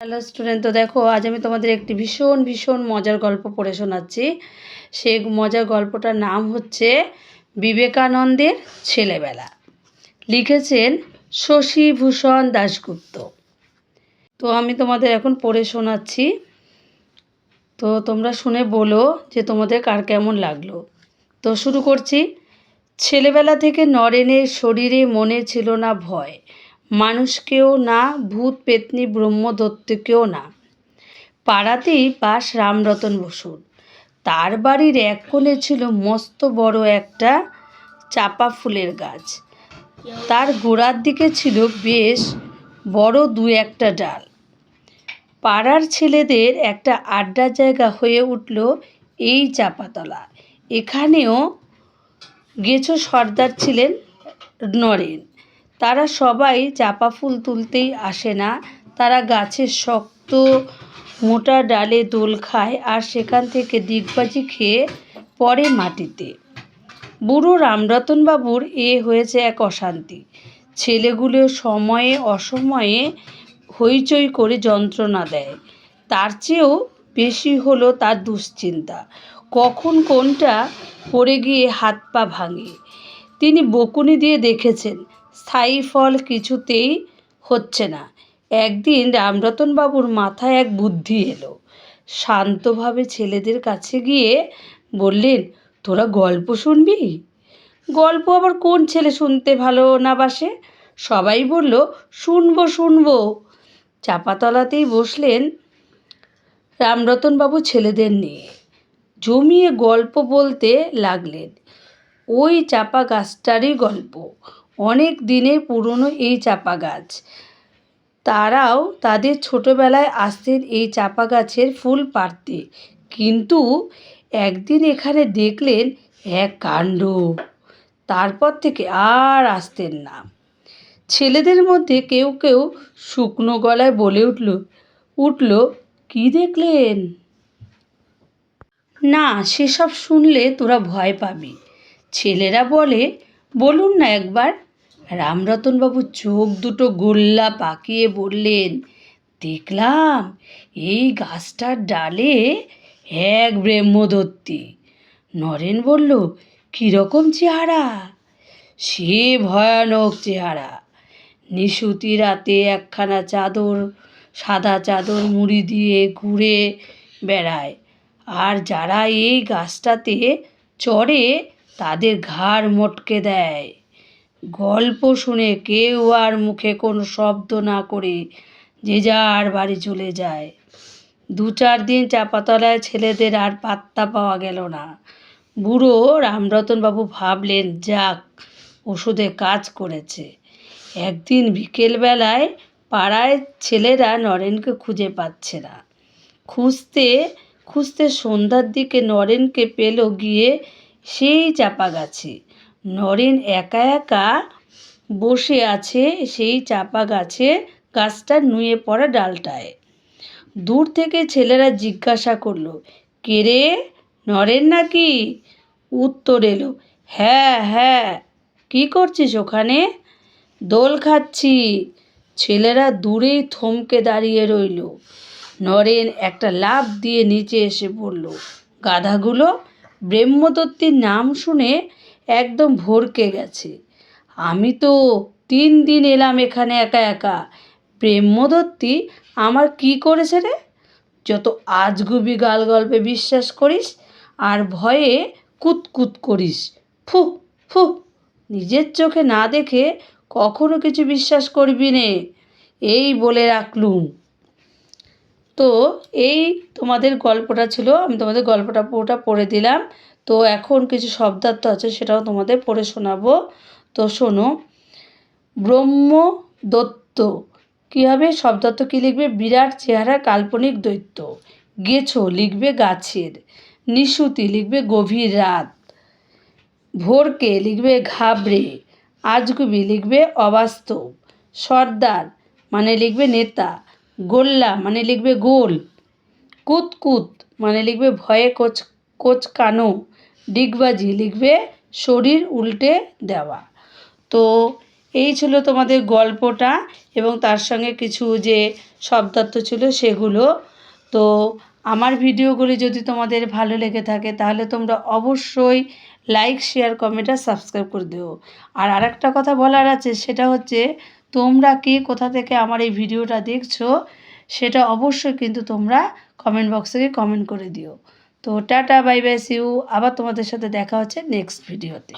Hello student তো দেখো, আজ আমি তোমাদের একটি ভীষণ ভীষণ মজার গল্প পড়ে শোনাচ্ছি। সেই মজার গল্পটার নাম হচ্ছে বিবেকানন্দের ছেলেবেলা। লিখেছেন শশীভূষণ দাশগুপ্ত। তো আমি তোমাদের এখন পড়ে শোনাচ্ছি। তো তোমরা শুনে বলো যে তোমাদের কার কেমন লাগল। তো শুরু করছি। ছেলেবেলা থেকে নরেনের শরীরে মনে ছিল না ভয়। মানুষকেও না, ভূত, পেতনি ব্রহ্মদত্তকেও না। পাড়াতেই বাস রামরতন বসুর। তার বাড়ির এক কোণে ছিল মস্ত বড় একটা চাপা ফুলের গাছ। তার গোড়ার দিকে ছিল বেশ বড় দু একটা ডাল। পাড়ার ছেলেদের একটা আড্ডার জায়গা হয়ে উঠল এই চাপাতলা। এখানেও গেছো সর্দার ছিলেন নরেন। তারা সবাই চাপা ফুল তুলতেই আসে না। তারা গাছের শক্ত মোটা ডালে দোল খায় আর সেখান থেকে দিগবাজি খেয়ে পড়ে মাটিতে। বুড়ো রামরতনবাবুর এ হয়েছে এক অশান্তি। ছেলেগুলো সময়ে অসময়ে হইচই করে যন্ত্রণা দেয়। তার চেয়েও বেশি হলো তার দুশ্চিন্তা। কখন কোনটা পড়ে গিয়ে হাত পা ভাঙে। তিনি বকুনি দিয়ে দেখেছেন স্থায়ী ফল কিছুতেই হচ্ছে না। একদিন রামরতনবাবুর মাথায় এক বুদ্ধি এলো। শান্তভাবে ছেলেদের কাছে গিয়ে বললেন, তোরা গল্প শুনবি? গল্প আবার কোন ছেলে শুনতে ভালো না বাসে? সবাই বলল, শুনব শুনব। চাপাতলাতেই বসলেন রামরতনবাবু ছেলেদের নিয়ে। জমিয়ে গল্প বলতে লাগলেন, ওই চাপা গাছটারই গল্প। অনেক দিনের পুরনো এই চাপা গাছ। তারাও তাদের ছোটোবেলায় আসতেন এই চাপা গাছের ফুল পাড়তে। কিন্তু একদিন এখানে দেখলেন এক কাণ্ড। তারপর থেকে আর আসতেন না। ছেলেদের মধ্যে কেউ কেউ শুকনো গলায় বলে উঠল উঠল, কি দেখলেন? না, সেসব শুনলে তোরা ভয় পাবি। ছেলেরা বলে, বলুন না একবার। রামরতনবাবু চোখ দুটো গোল্লা পাকিয়ে বললেন, দেখলাম এই গাছটার ডালে এক ব্রহ্মদত্তী। নরেন বলল, কীরকম চেহারা? সে ভয়ানক চেহারা। নিশুতি রাতে একখানা চাদর, সাদা চাদর মুড়ি দিয়ে ঘুরে বেড়ায়। আর যারা এই গাছটাতে চড়ে, তাদের ঘাড় মটকে দেয়। গল্প শুনে কেউ আর মুখে কোনো শব্দ না করে যে যার বাড়ি চলে যায়। দু চার দিন চাপাতলায় ছেলেদের আর পাত্তা পাওয়া গেল না। বুড়ো রামরতনবাবু ভাবলেন, যাক, ওষুধে কাজ করেছে। একদিন বিকেলবেলায় পাড়ায় ছেলেরা নরেনকে খুঁজে পাচ্ছে না। খুঁজতে খুঁজতে সন্ধ্যার দিকে নরেনকে পেল গিয়ে সেই চাপা গাছে নরেন একা একা বসে আছে সেই চাপা গাছে গাছটার নুয়ে পড়া ডালটায়। দূর থেকে ছেলেরা জিজ্ঞাসা করল, কে রে? নরেন নাকি? উত্তর এলো হ্যাঁ হ্যাঁ। কী করছিস ওখানে? দোল খাচ্ছি। ছেলেরা দূরেই থমকে দাঁড়িয়ে রইল। নরেন একটা লাফ দিয়ে নিচে এসে পড়ল। গাধাগুলো ব্রহ্মদত্তীর নাম শুনে একদম ভরকে গেছে। আমি তো তিন দিন এলাম এখানে একা একা। ব্রহ্মদত্তী আমার কি করেছে রে? যত আজগুবি গাল গল্পে বিশ্বাস করিস আর ভয়ে কুতকুত করিস। ফু ফু নিজের চোখে না দেখে কখনো কিছু বিশ্বাস করবি নে। এই বলে রাখলুম। তো এই তোমাদের গল্পটা ছিল, আমি তোমাদের গল্পটা পুরোটা পড়ে দিলাম। তো এখন কিছু শব্দার্থ আছে, সেটাও তোমাদের পড়ে শোনাবো। তো শোনো, ব্রহ্ম দত্ত। কী হবে শব্দার্থ কী লিখবে? বিরাট চেহারা, কাল্পনিক দৈত্য। গেছো, লিখবে গাছের। নিশুতি, লিখবে গভীর রাত। ভোরকে লিখবে ঘাবড়ে। আজগুবি লিখবে অবাস্তব। সর্দার মানে লিখবে নেতা। গোল্লা মানে লিখবে গোল। কুতকুত মানে লিখবে ভয়ে কোচ, কোচকানো। ডিগবাজি লিখবে শরীর উল্টে দেওয়া। তো এই ছিল তোমাদের গল্পটা এবং তার সঙ্গে কিছু যে শব্দার্থ ছিল সেগুলো। তো আমার ভিডিওগুলি যদি তোমাদের ভালো লেগে থাকে তাহলে তোমরা অবশ্যই লাইক, শেয়ার, কমেন্ট আর সাবস্ক্রাইব করে দিও। আর আরেকটা কথা বলার আছে সেটা হচ্ছে তোমরা কে কোথা থেকে আমার এই ভিডিওটা দেখছ সেটা অবশ্যই কিন্তু তোমরা কমেন্ট বক্সে কমেন্ট করে দিও। তো টাটা বাই বাই সিউ আবার তোমাদের সাথে দেখা হচ্ছে নেক্সট ভিডিওতে